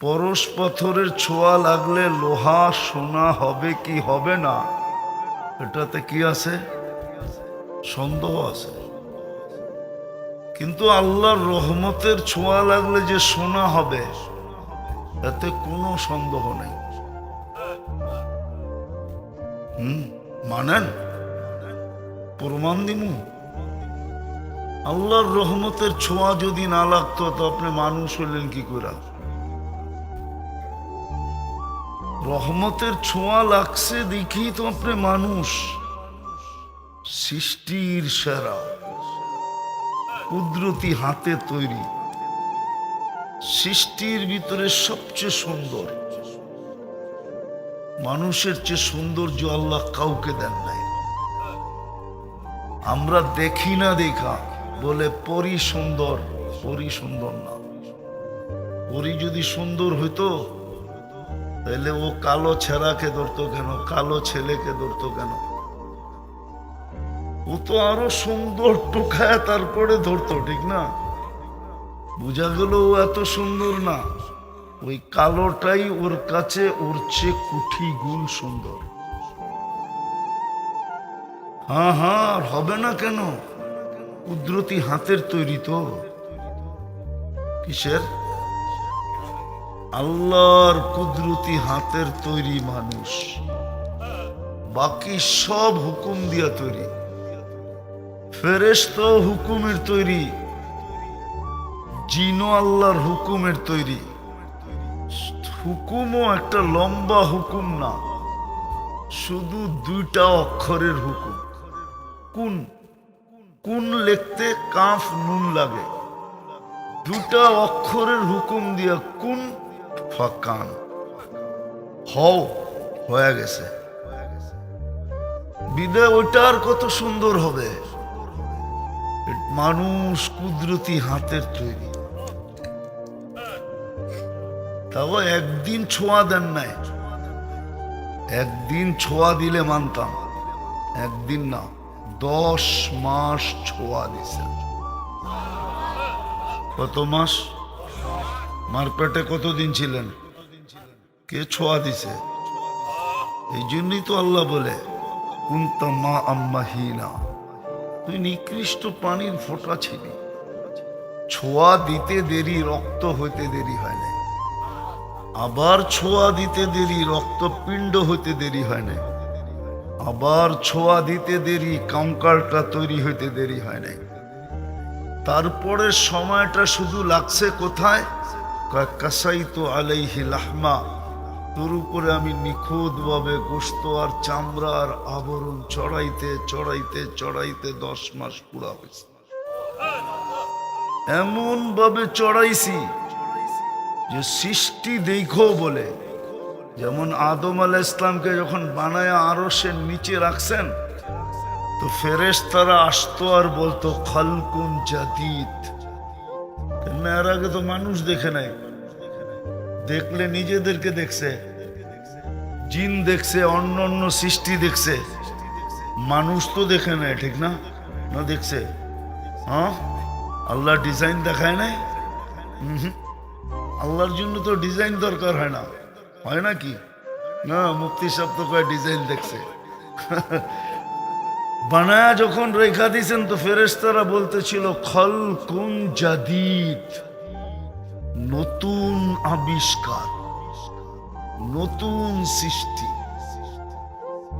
পরশ পাথরের ছোঁয়া লাগলে লোহা, সোনা হবে কি হবে না? এটাতে কি আছে? সন্দেহ আছে। কিন্তু আল্লাহর রহমতের ছোঁয়া লাগলে যে সোনা হবে, এতে কোনো সন্দেহ নেই। হুম, মানেন? প্রমাণ দিমু? আল্লাহর রহমতের ছোঁয়া যদি না লাগতো, তো আপনি মানুষ হইলেন কি করে রহমতের ছোঁয়া লাগছে দেখি তো আপনি মানুষ। সৃষ্টির সেরা, কুদরতি হাতে তৈরি। সৃষ্টির ভিতরে সবচেয়ে সুন্দর, মানুষের চেয়ে সৌন্দর্য আল্লাহ কাউকে দেন নাই। আমরা দেখি না দেখা, বলে পরি সুন্দর পরি সুন্দর না। পরি যদি সুন্দর হইতো তাহলে ও কালো ছেঁড়াকে ধরতো কেন? কালো ছেলেকে ধরতো কেন? ও তো আরও সুন্দর টুকায় তারপরে ধরতো, ঠিক না? বোঝা গেল ও এত সুন্দর না। ওই কালোটাই ওর কাছে, ওর চেয়ে কুঠি গুণ সুন্দর। হ্যাঁ হ্যাঁ হবে না কেন? কুদরতি হাতের তৈরি তো। কিসের? আল্লাহর কুদরতি হাতের তৈরি মানুষ। বাকি সব হুকুম দিয়া তৈরি। ফেরেশত হুকুমের তৈরি। জিনো আল্লাহর হুকুমের তৈরি। হুকুমও একটা লম্বা হুকুম না, শুধু দুইটা অক্ষরের হুকুম। কোন কোন লিখতে কাফ নুন লাগে? দুটা অক্ষরের হুকুম দিয়া কোন ফাকান হও, হয়ে গেছে। বিদায় ওইটা আর কত সুন্দর হবে। মানুষ কুদরতি হাতের তৈরি। তাও একদিন ছোঁয়া দেন নাই। একদিন ছোঁয়া দিলে মানতাম। একদিন না, দশ মাস ছোঁয়া দিছে। কত মাস? মার পেটে কতদিন ছিলেন? কে ছোঁয়া দিছে? এই জন্যই তো আল্লাহ বলে, কুন্তা মা আম্মা হিনা। তুই নিকৃষ্ট পানির ফোঁটা ছিলি। ছোঁয়া দিতে দেরি, রক্ত হইতে দেরি হয় না আবার ছোঁয়া দিতে দেরি রক্তপিণ্ড হইতে দেরি হয় না আবার ছোঁয়া দিতে দেরি কামকারটা তৈরি হইতে দেরি হয় নাই। তারপরে সময়টা শুধু লাগছে কোথায়? কয় কাসাই তো আলাইহি লাহমা, তোর উপরে আমি নিখুঁত ভাবে গোস্ত আর চামড়া আর আবরণ চড়াইতে চড়াইতে চড়াইতে দশ মাস পুরা হয়েছে। এমন ভাবে চড়াইছি যে সৃষ্টি দেখো বলে, যেমন আদম আল ইসলামকে যখন বানায় আরও সে নিচে রাখছেন, তো ফেরেশ তারা আসতো আর বলতো, খালকুন জাদিদ। এর আগে তো মানুষ দেখে নাই। দেখলে নিজেদেরকে দেখছে। জিন দেখছে, অন্য অন্য সৃষ্টি দেখছে। মানুষ তো দেখে নাই ঠিক না? না দেখছে? হ্যাঁ? আল্লাহ ডিজাইন দেখায় নাই। আল্লাহর জন্য তো ডিজাইন দরকার হয় না। হয় না কি? না মুক্তি সাহেব তো ডিজাইন দেখছে। বানায়া যখন রেখা দিয়েছেন তো ফেরেশতারা বলতেছিল খল কুন জাদিদ। নতুন আবিষ্কার, নতুন সৃষ্টি।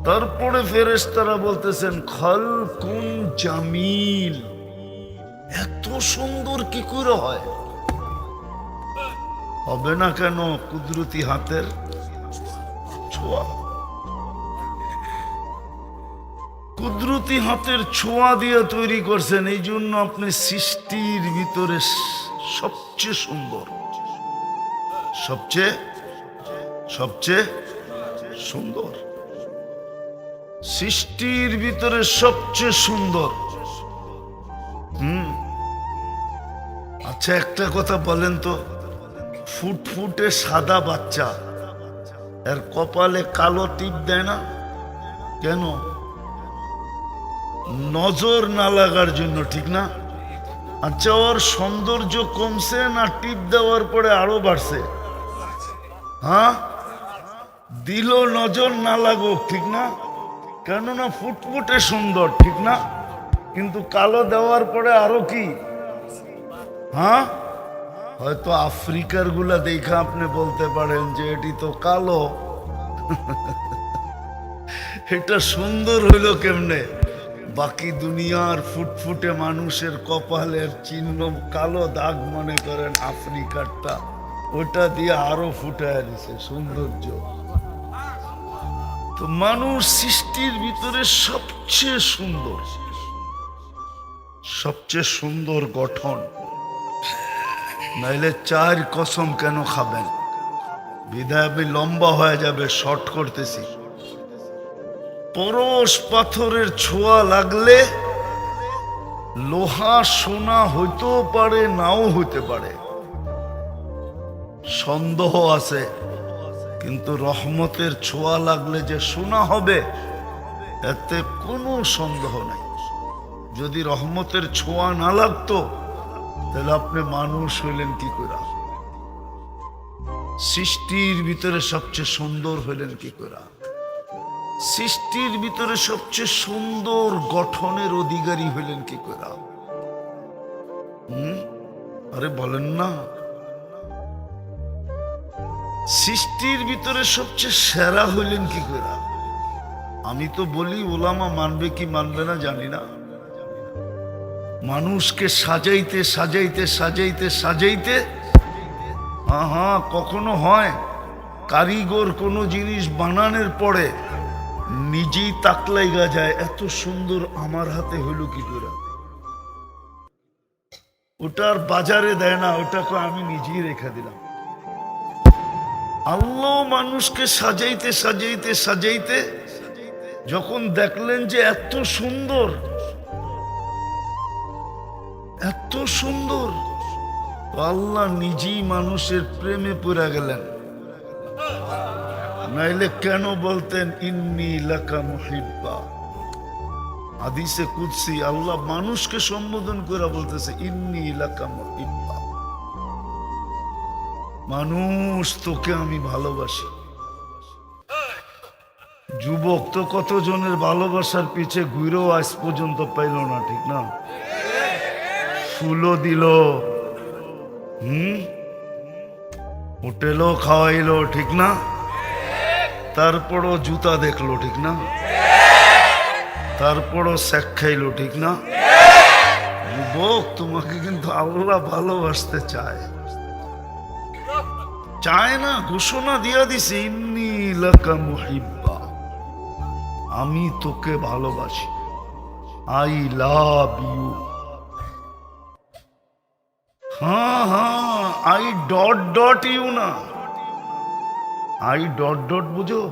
তারপরে ফেরেশতারা বলতেছেন, খল কুন জামিল, এত সুন্দর কি করে হয়? হবে না কেন, কুদরতি হাতের ছোঁয়া। কুদরতি হাতের ছোঁয়া দিয়ে তৈরি করছেন এই জন্য আপনি সৃষ্টির ভিতরে সবচেয়ে সুন্দর। সবচেয়ে সবচেয়ে সুন্দর। সৃষ্টির ভিতরে সবচেয়ে সুন্দর। হুম। আচ্ছা একটা কথা বলেন তো। ফুটফুটে সাদা বাচ্চা, এর কপালে কালো টিপ দেয় না? কেন? নজর না লাগার জন্য ঠিক না? আচ্ছা ওর সৌন্দর্য কমছে না টিপ দেওয়ার পরে আরও বাড়ছে? হ্যাঁ? দিল নজর না লাগুক, ঠিক না? কেননা ফুটফুটে সুন্দর, ঠিক না? কিন্তু কালো দেওয়ার পরে আরও কি? হ্যাঁ? হয়তো আফ্রিকারগুলা দেখে আপনি বলতে পারেন যে এটি তো কালো। এটা সুন্দর হইল কেমনে? বাকি দুনিয়ার ফুটফুটে মানুষের কপালের চিহ্ন কালো দাগ মনে করেন আফ্রিকারটা। ওটা দিয়ে আরও ফুটায় দিছে সৌন্দর্য। তো মানুষ সৃষ্টির ভিতরে সবচেয়ে সুন্দর। সবচেয়ে সুন্দর গঠন। নাইলে চার কসম কেন খাবেন? বিদায় আমি লম্বা হয়ে যাবে, শর্ট করতেছি। পরশ পাথরের ছোঁয়া লাগলে লোহা সোনা হইতেও পারে, নাও হইতে পারে। সন্দেহ আছে, কিন্তু রহমতের ছোঁয়া লাগলে যে সোনা হবে, এতে কোনো সন্দেহ নাই। যদি রহমতের ছোঁয়া না লাগতো, তাহলে আপনি মানুষ হইলেন কি করে সৃষ্টির ভিতরে সবচেয়ে সুন্দর হইলেন কি করে সৃষ্টির ভিতরে সবচেয়ে সুন্দর গঠনের অধিকারী হইলেন কি করে? হুম? আরে বলেন না। সৃষ্টির ভিতরে সবচেয়ে সেরা হইলেন কি করে? আমি তো বলি, ওলামা মানবে কি মানবে না জানি না। মানুষকে সাজাইতে সাজাইতে সাজাইতে সাজাইতে হ্যাঁ কখনো হয় কারিগর কোনো জিনিস বানানোর পরে নিজেই তাকলাইগা যায়, এত সুন্দর আমার হাতে হইল কি করে? ওটা আর বাজারে দেয় না, ওটাকে আমি নিজেই রেখে দিলাম। আল্লাহ মানুষকে সাজাইতে সাজাইতে সাজাইতে যখন দেখলেন যে এত সুন্দর এত সুন্দর আল্লাহ নিজেই মানুষের প্রেমে পড়ে গেলেন। নাইলে কেন বলতেন, ইন্নি লাকা মুহিব্বা হাদিসে কুদসি, আল্লাহ মানুষকে সম্বোধন করে বলতেছে, ইন্নি লাকা মুহিব্বা মানুষ তোকে আমি ভালোবাসি। যুবক তো কতজনের ভালোবাসার পিছে ঘুরেও আজ পর্যন্ত পাইল না, ঠিক না? ফুলও দিল, হুম? হোটেলও খাওয়াইলো, ঠিক না? তারপরও জুতা দেখল, ঠিক না? তারপরও শেখ খাইলো, ঠিক না? যুবক, তোমাকে কিন্তু আল্লাহ ভালোবাসতে চায়। চায় না, ঘোষণা দিয়া দিছে, ইন্নি লাকা মুহিব্বা। আমি তোকে ভালোবাসি। I love you. হ্যাঁ হ্যাঁ আই ডট ডট ইউ না। আই ডট ডট বুঝো?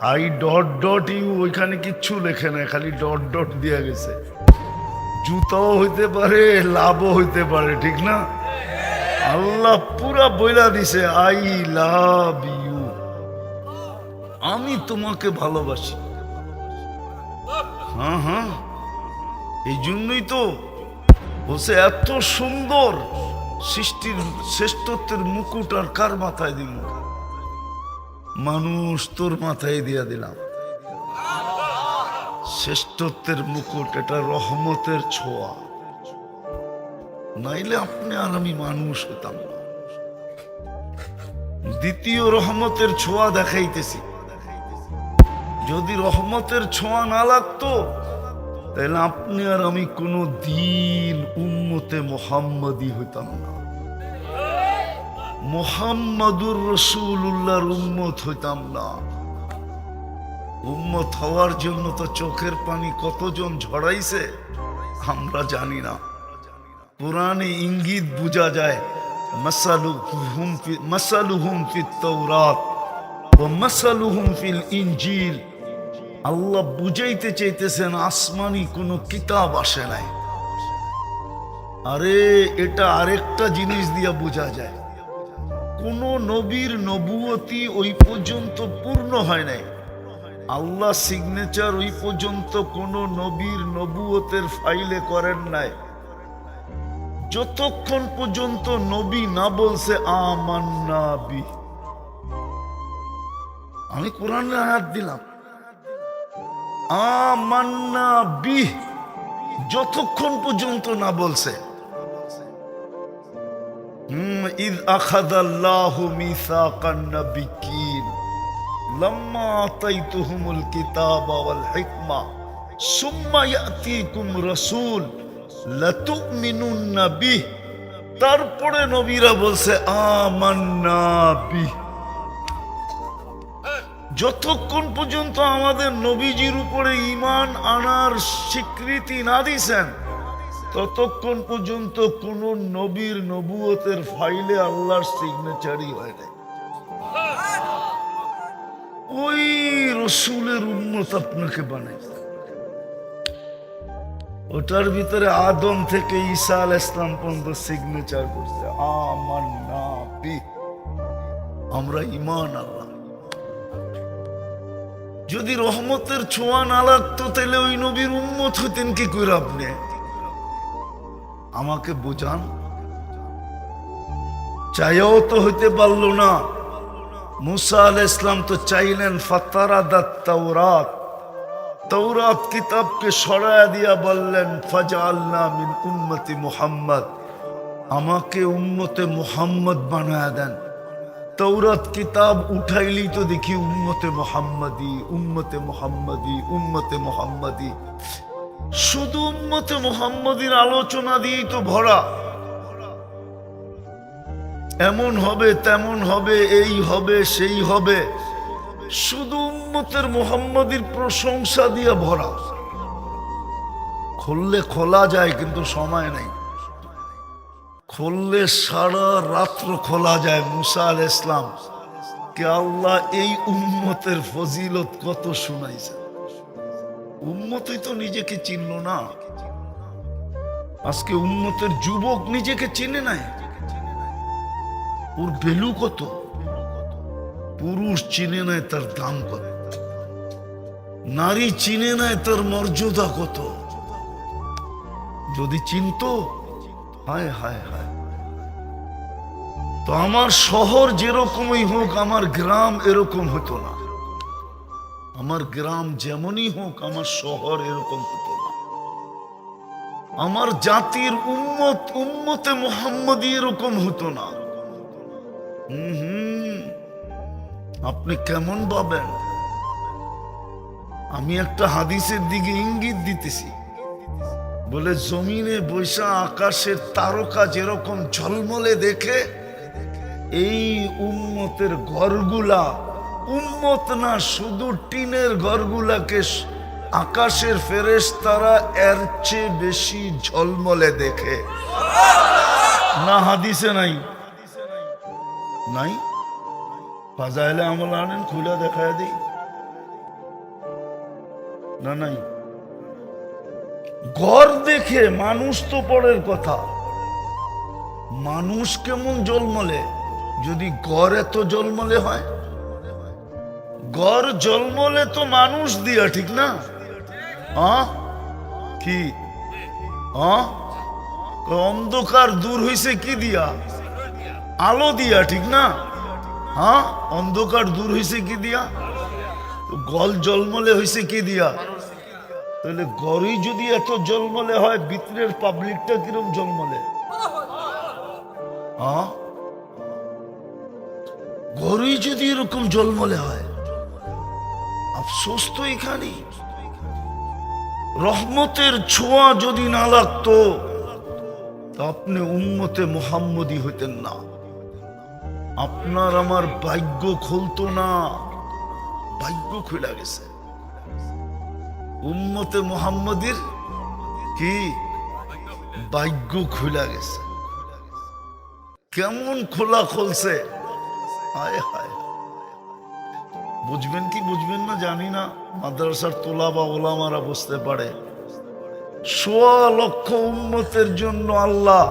আই ডট ডট ইউ, ওইখানে কিচ্ছু লেখে না খালি ডট ডট দিয়া গেছে। জুতাও হইতে পারে, লাভও হইতে পারে, ঠিক না? আল্লাহ পুরা বইলা দিছে, আই লাভ ইউ। আমি তোমাকে ভালোবাসি। হ্যাঁ হ্যাঁ। এই জন্যই তো বসে এত সুন্দর সৃষ্টির, শ্রেষ্ঠত্বের মুকুট আর কার মাথায় দিল মানুষ তোর মাথায় দিয়া দিলাম। শ্রেষ্ঠত্বের মুকুট, এটা রহমতের ছোঁয়া। নাইলে আপনি আর আমি মানুষ হতাম না। দ্বিতীয় রহমতের ছোঁয়া দেখাইতেছি। যদি রহমতের ছোঁয়া না লাগতো, তাহলে আপনি আর আমি কোনো দিন উম্মতে মোহাম্মদী হইতাম না। মোহাম্মদুর রসুল্লাহর উম্মত হইতাম না। উম্মত হওয়ার জন্য তো চোখের পানি কতজন ঝড়াইছে আমরা জানি না। পুরাণে ইঙ্গিত বোঝা যায়, মাসালুহুম ফিত ওয়া মাসালুহুম ফিল ইনজিল। আল্লাহ বুঝাইতে চাইতেছেন, আসমানি কোনো কিতাব আসে নাই। আরে, এটা আরেকটা জিনিস দিয়া বোঝা যায়। কোন নবীর নবুয়তি ওই পর্যন্ত পূর্ণ হয় নাই। আল্লাহ সিগনেচার ওই পর্যন্ত কোন নবীর নবুয়তের ফাইলে করেন নাই। যতক্ষণ পর্যন্ত নবী না বলছে, আমান্না আমি কোরআনের আয়াত দিলাম। আমান্না বিহ যতক্ষণ পর্যন্ত না বলছে। ইদ আখাদাল্লাহু মিসাকান নাবিকিন। লাম্মা আতাইতুহুমুল কিতাবা ওয়াল হিকমা। সুম্মা ইয়াতিকুম রাসূল, লাতুমিনুন্না বিহ। তারপরে নবীরা বলছে, আমান্না যতক্ষণ পর্যন্ত আমাদের নবীজির উপরে ইমান আনার স্বীকৃতি না দিছেন ততক্ষণ পর্যন্ত কোন নবীর নবুয়তের ফাইলে আল্লাহর সিগনেচারই হয় নাই। ওই রসুলের উন্মত আপনাকে বানাইছে ওটার ভিতরে আদম থেকে ঈসা আল ইসলাম পর্যন্ত সিগনেচার করছে। আমার না আমরা ইমান আল্লাহ। যদি রহমতের ছোঁয়া না লাগতো, তাহলে ওই নবীর উন্মত হতেন কি করে আপনি? আমাকে বোঝান। চাইও তো হইতে পারল না। মুসা আল ইসলাম তো চাইলেন ফাতারা দাত তাওরাত তৌরাত কিতাবকে সরায়া দিয়া বললেন ফাজা আল্লাহ মিন উম্মতি মুহাম্মদ। আমাকে উম্মতে মুহাম্মদ বানায়া দেন। তৌরাত কিতাব উঠাইলি তো দেখি উম্মতে মোহাম্মদি উম্মতে মোহাম্মদি উম্মতে মোহাম্মদি। শুধু উম্মতে মোহাম্মদির আলোচনা দিয়েই তো ভরা। এমন হবে, তেমন হবে, এই হবে, সেই হবে। শুধু উম্মতের মোহাম্মদির প্রশংসা দিয়ে ভরা। খুললে খোলা যায় কিন্তু সময় নাই। খুললে সারা রাত্র খোলা যায় মুসা আল ইসলাম কে আল্লাহ এই উম্মতের ফজিলত কত শুনাইছে উম্মতই তো নিজেকে চিনল না। আজকে উম্মতের যুবক নিজেকে চিনে নাই। ওর ভ্যালু কত? পুরুষ চিনে নাই তার দাম কত? নারী চিনে নাই তার মর্যাদা কত? যদি চিনতো, হায় হায় হায়। তো আমার শহর যেরকমই হোক, আমার গ্রাম এরকম হতো না। আমার গ্রাম যেমনই হোক, আমার শহর এরকম হতো না আমার জাতির উম্মত উম্মতে মোহাম্মদী এরকম হতো না। আপনি কেমন পাবেন আমি একটা হাদিসের দিকে ইঙ্গিত দিতেছি। বলে জমিনে বৈশা আকাশের তারকা যেরকম ঝলমলে দেখে, এই উম্মতের ঘরগুলা উম্মত না, শুধু টিনের ঘরগুলাকে আকাশের ফেরেশ তারা এর চেয়ে বেশি ঝলমলে দেখে। না, হাদিসে নাই। নাই? ফাজাইলে আমল আনেন, খুলে দেখায় দিই। না, নাই? ঘর দেখে মানুষ তো পরের কথা। মানুষ কেমন জলমলে যদি ঘর এত জলমলে হয়? ঘর জলমলে তো মানুষ দিয়া, ঠিক না? কি? অন্ধকার দূর হইছে কি দিয়া? আলো দিয়া, ঠিক না? হ্যাঁ অন্ধকার দূর হইছে কি দিয়া? গল জলমলে হইছে কি দিয়া? তাহলে গড়ই যদি এত জলমলে হয় ভিতরের পাবলিকটা কিরম জলমলে গড়ই যদি এরকম জলমলে হয় আফসোস তো এখানে রহমতের ছোঁয়া যদি না লাগতো আপনি উম্মতে মোহাম্মদী হইতেন না। আপনার আমার ভাগ্য খুলতো না। ভাগ্য খুলে গেছে। উম্মতে মোহাম্মদীর কি? ভাগ্য খুলে গেছে। কেমন খোলা খুলছে? হায় হায়। বুঝবেন কি বুঝবেন না জানি না। মাদ্রাসার তোলা বা ওলামারা বুঝতে পারে। সোয়া লক্ষ উম্মতের জন্য আল্লাহ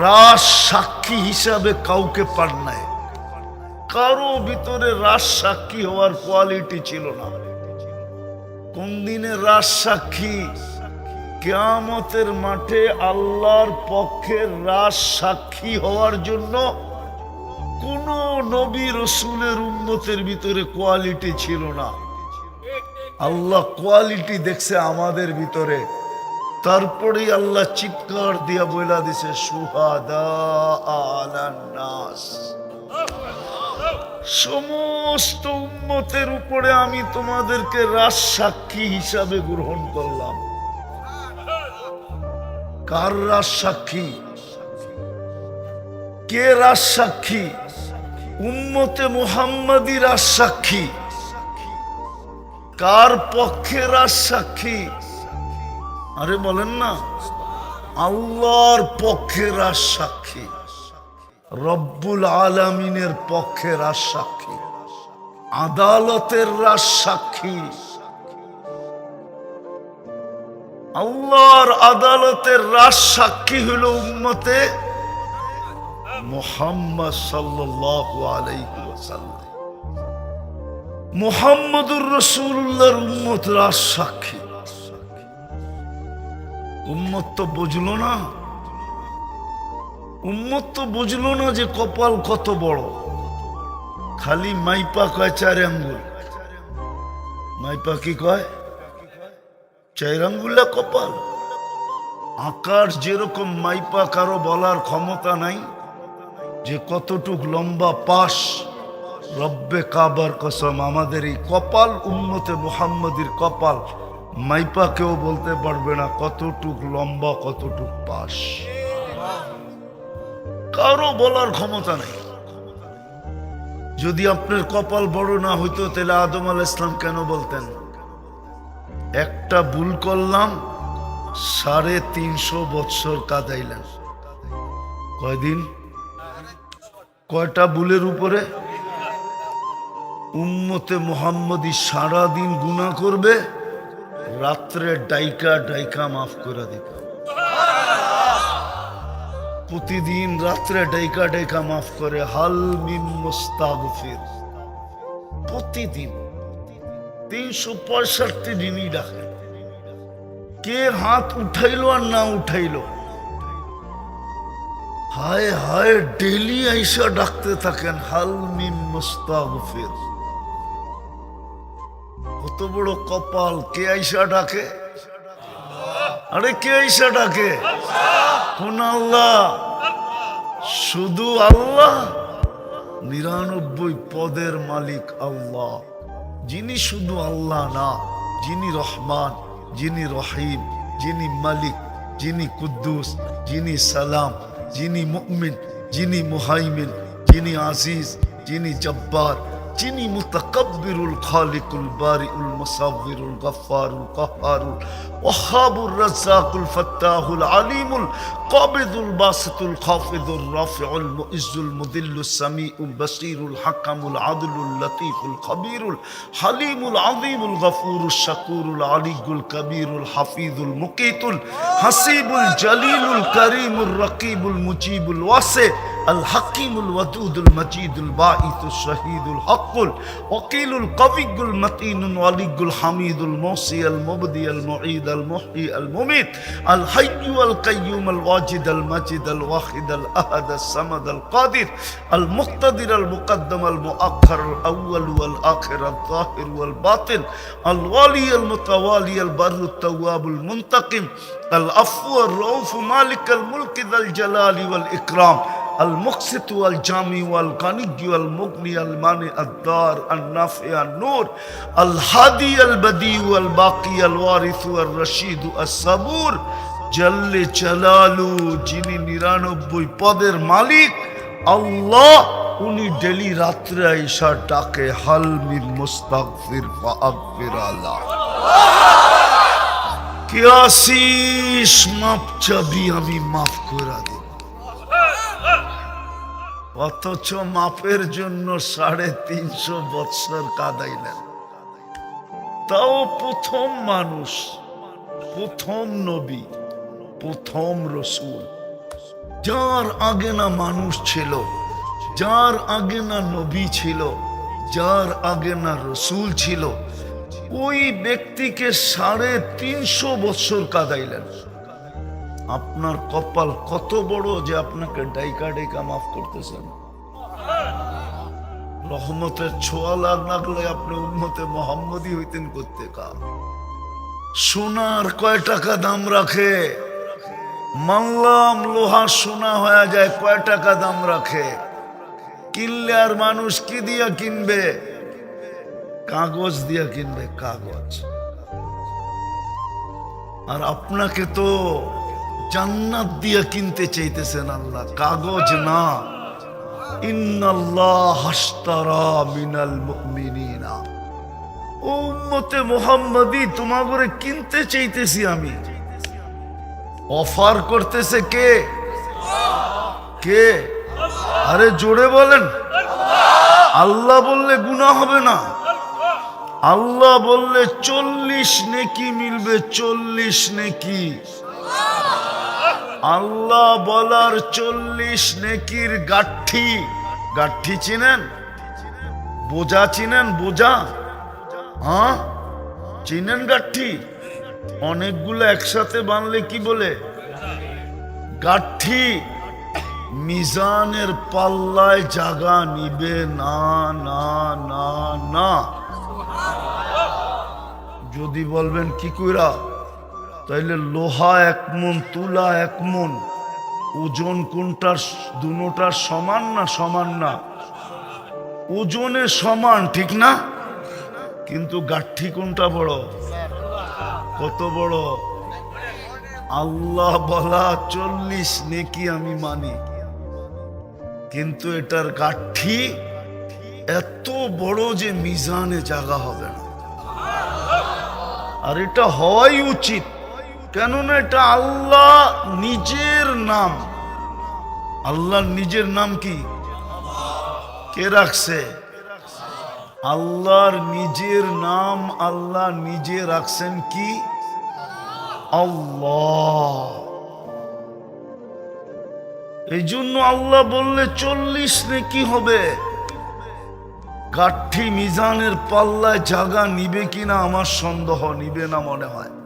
রাস সাক্ষী হিসাবে কাউকে পান নাই। কারও ভিতরে রাস সাক্ষী হওয়ার কোয়ালিটি ছিল না। কোন দিনে রাস সাক্ষী? কেয়ামতের মাঠে আল্লাহর পক্ষে রাস সাক্ষী হওয়ার জন্য কোন নবী রসুলের উন্মতের ভিতরে কোয়ালিটি ছিল না। আল্লাহ কোয়ালিটি দেখছে আমাদের ভিতরে। তারপরেই আল্লাহ চিৎকার দিয়া বইলা দিছে, সুহাদা সমস্ত উম্মতের উপরে আমি তোমাদেরকে রাজ সাক্ষী হিসাবে গ্রহণ করলাম। কার রাজ সাক্ষী? কে রাজ সাক্ষী? উম্মতে মুহাম্মাদি রাজ সাক্ষী কার পক্ষে রাজ সাক্ষী আরে বলেন না। আল্লাহর পক্ষে রাজ সাক্ষী রব্বুল আলমিনের পক্ষে রাজ সাক্ষী আদালতের রাজ সাক্ষী আল্লাহর আদালতের রাজ সাক্ষী হলো উম্মতে মোহাম্মদ মোহাম্মদুর রসুল্লাহর উম্মত রাজ সাক্ষী। উম্মত তো বুঝলো না। উম্মত তো বুঝলো না যে কপাল কত বড়। খালি মাইপা কয় চার আঙ্গুল। মাইপা কি কয়? চার আঙ্গুলা কপাল। আকার যেরকম মাইপা, কারও বলার ক্ষমতা নাই। যে কতটুক লম্বা পাশ রব্বে কাবার কসম, আমাদের এই কপাল উন্নতে মুহাম্মদির কপাল মাইপা কেউ বলতে পারবে না কতটুক লম্বা, কতটুক পাশ। কারও বলার ক্ষমতা নেই। যদি আপনার কপাল বড় না হইতো, তাহলে আদম আল ইসলাম কেন বলতেন? একটা ভুল করলাম, সাড়ে তিনশো বৎসর কাদাইলেন। কয়দিন? কয়টা বুলের উপরে? উম্মতে মোহাম্মদী সারাদিন গুণা করবে, রাত্রে ডাইকা ডাইকা মাফ করে দিবে। প্রতিদিন রাত্রে ডাইকা ডাইকা মাফ করে, হাল মিম মুস্তাগফির। প্রতিদিন, তিনশো পঁয়ষট্টি দিনই ডাকে। কে হাত উঠাইলো আর না উঠাইলো? হায় হায়, ডেলি আইসা ডাকতে থাকেন হাল মিম মুস্তাগফির। কত বড় কপাল, কে আইসা ডাকে? আরে কে আইসা ডাকে? কোন আল্লাহ? শুধু আল্লাহ? নিরানব্বই পদের মালিক আল্লাহ। যিনি শুধু আল্লাহ না, যিনি রহমান, যিনি রহিম, যিনি মালিক, যিনি কুদ্দুস, যিনি সালাম যিনি মুমিন যিনি মুহাইমিন যিনি আজিজ যিনি জব্বার। যিনি মুতাকাব্বিরুল খালিকুল বারিউল মুসাব্বিরুল গফফারুল কাহ্হারুল ওয়াহাবুর রাজ্জাকুল ফাত্তাহুল আলিমুল কাবিদুল বাসিতুল খাফিদুর রাফিউল মুইজ্জুল মুদিল্লুস সামিউল বাসীরুল হাকামুল আদলুল লতীফুল খবীরুল হালিমুল আযীমুল গফুরুশ শাকুরুল আলিগুল কবীরুল হাফিজুল মুকিতুল হাসিবুল জলিলুল করিমুল রকিবুল মুজিবুল ওয়াসি الحكيم الودود المجيد الباعث الشهيد الحق الوكيل القوي المتين الولي الحميد الموصي المبدي المعيد المحيي المميت الحي والقيوم الواجد المجيد الواحد الاحد الصمد القادر المقتدر المقدم المؤخر الاول والاخر الظاهر والباطن الوالي المتوالي البر التواب المنتقم العفو الرؤوف مالك الملك ذا الجلال والاكرام المقسط والجامي والغني والمغني المانع الدار النافع النور الهادي البديع والباقي الوارث والرشيد الصبور জল্লে চালালু যিনি নিরানব্বই পদের মালিক আল্লাহ উনি ডেলি রাত্রে আইসা ডাকে হালমিন মুস্তাগফির ফাগফির আল্লাহ কে আসিস মাপ চাবি আমি মাফ করে দেব অথচ মাপের জন্য সাড়ে তিনশো বৎসর কাদাইলেন। তাও প্রথম মানুষ, প্রথম নবী, প্রথম রসুল। যার আগে না মানুষ ছিল, যার আগে না নবী ছিল, যার আগে না রসুল ছিল, ওই ব্যক্তিকে সাড়ে তিনশো বৎসর কাদাইলেন। আপনার কপাল কত বড় যে আপনাকে ডাইকা ডাইকা মাফ করতেছেন। রহমতের ছোঁয়া লাগ লাগলে আপনি উন্মতে মোহাম্মদী হইতেন করতে কা সোনার কয় টাকা দাম রাখে? মানলাম লোহা সোনা হয়ে যায়, কয় টাকা দাম রাখে? কিনলে আর মানুষ কি দিয়া কিনবে? কাগজ দিয়া কিনবে, কাগজ। আর আপনাকে তো জান্নাত দিয়া কিনতে চাইতেছেন আল্লাহ। কাগজ না। তোমাগরে কিনতে চাইতেছি আমি। অফার করতেছে কে? কে? আরে জোরে বলেন। আল্লাহ বললে গুণা হবে না। আল্লাহ বললে চল্লিশ নেকি মিলবে, চল্লিশ নেকি। আল্লাহ বলার চল্লিশ নেকির গাঠি। গাঠি চিনেন? বোঝা চিনেন? বোঝা? হ্যাঁ চিনেন গাঠি? অনেকগুলো একসাথে বানলে কি বলে? গাঠি। মিজানের পাল্লায় জাগা নিবে না না না না। যদি বলবেন কি কইরা? তাইলে লোহা এক মন, তুলা এক মন। ওজন কোনটার দুটার সমান না সমান না? ওজনে সমান, ঠিক না? কিন্তু গাঠি কোনটা বড়? কত বড়? আল্লাহ বলা চল্লিশ, নেকি আমি মানি। কিন্তু এটার গাঠি এত বড় যে মিজানে জাগা হবে না। আর এটা হওয়াই উচিত। কেননা এটা আল্লাহ নিজের নাম। আল্লাহর নিজের নাম কি? কে রাখছে? আল্লাহর নিজের নাম আল্লাহ নিজে রাখছেন কি? আল্লাহ। এই জন্য আল্লাহ বললে, চল্লিশ কি হবে। কাঠি মিজানের পাল্লায় জাগা নিবে কিনা আমার সন্দেহ, নিবে না মনে হয়।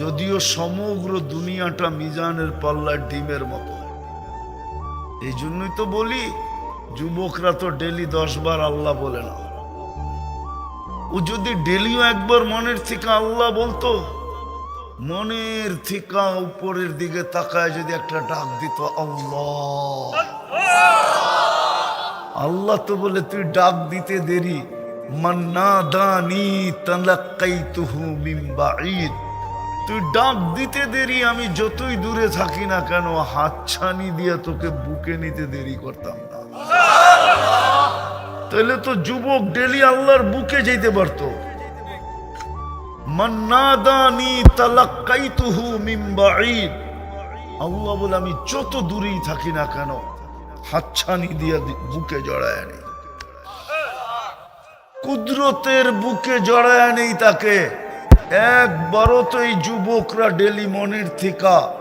যদিও সমগ্র দুনিয়াটা মিজানের পাল্লার ডিমের মতো। এই জন্যই তো বলি, যুবকরা তো ডেলি দশ বার আল্লাহ বলে না। ও যদি ডেলিও একবার মনের থেকে আল্লাহ বলতো, মনের থিকা উপরের দিকে তাকায় যদি একটা ডাক দিত, আল্লাহ। আল্লাহ তো বলে, তুই ডাক দিতে দেরি। মান্না দানি তালাক্কাইতুহু মিন বাঈদ। তুই ডাক দিতে দেরি, আমি যতই দূরে থাকি না কেন হাতছানি দিয়ে তোকে বুকে নিতে দেরি করতাম না। তাহলে তো যুবক ডেলি আল্লাহর বুকে যেতে পারতো। আল্লাহ বলে, আমি যত দূরেই থাকি না কেন হাতছানি দিয়ে বুকে জড়ায় নেই। কুদরতের বুকে জড়ায় নেই তাকে। একবারও তো এই যুবকরা ডেলি মনের থিকা,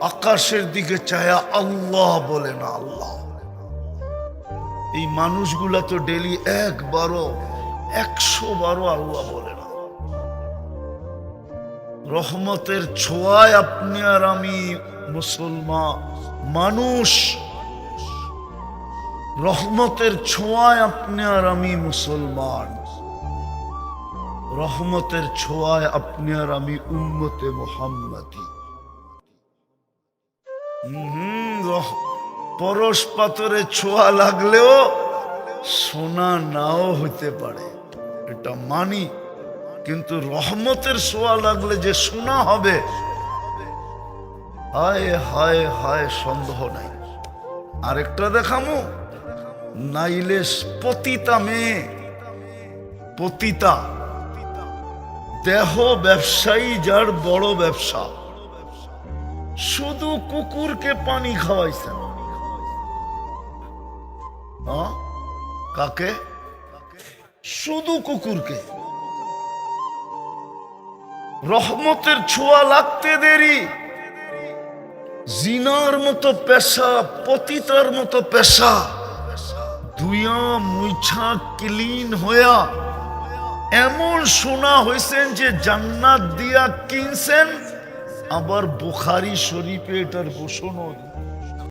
আকাশের দিকে চায়া আল্লাহ বলে না আল্লাহ এই মানুষগুলা তো ডেলি একবারও একশো বারো আল্লাহ বলে না রহমতের ছোঁয়ায় আপনি আর আমি মুসলমান, মানুষ। রহমতের ছোঁয়ায় আপনি আর আমি মুসলমান। রহমতের ছোঁয়ায় আপনি আর আমি উম্মতে মোহাম্মদী। হুম, পরশ পাথরে ছোঁয়া লাগলেও সোনা নাও হইতে পারে। এটা মানি কিন্তু রহমতের ছোঁয়া লাগলে যে সোনা হবে হায় হায় হায় সন্দেহ নাই। আরেকটা দেখামো নাইলে পতিতা মেয়ে পতিতা। দেহ ব্যবসায়ী যার বড় ব্যবসা, শুধু কুকুরকে পানি খাওয়াইছেন হ্যাঁ? কাকে? শুধু কুকুরকে। রহমতের ছোঁয়া লাগতে দেরি। জিনার মতো পেশা, পতিতার মতো পেশা। দুইয়া মুইছা, ক্লিন হইয়া এমন শোনা হয়েছেন যে জান্নাত দিয়া কিনছেন আবার বুখারি শরীফে এটার ঘোষণা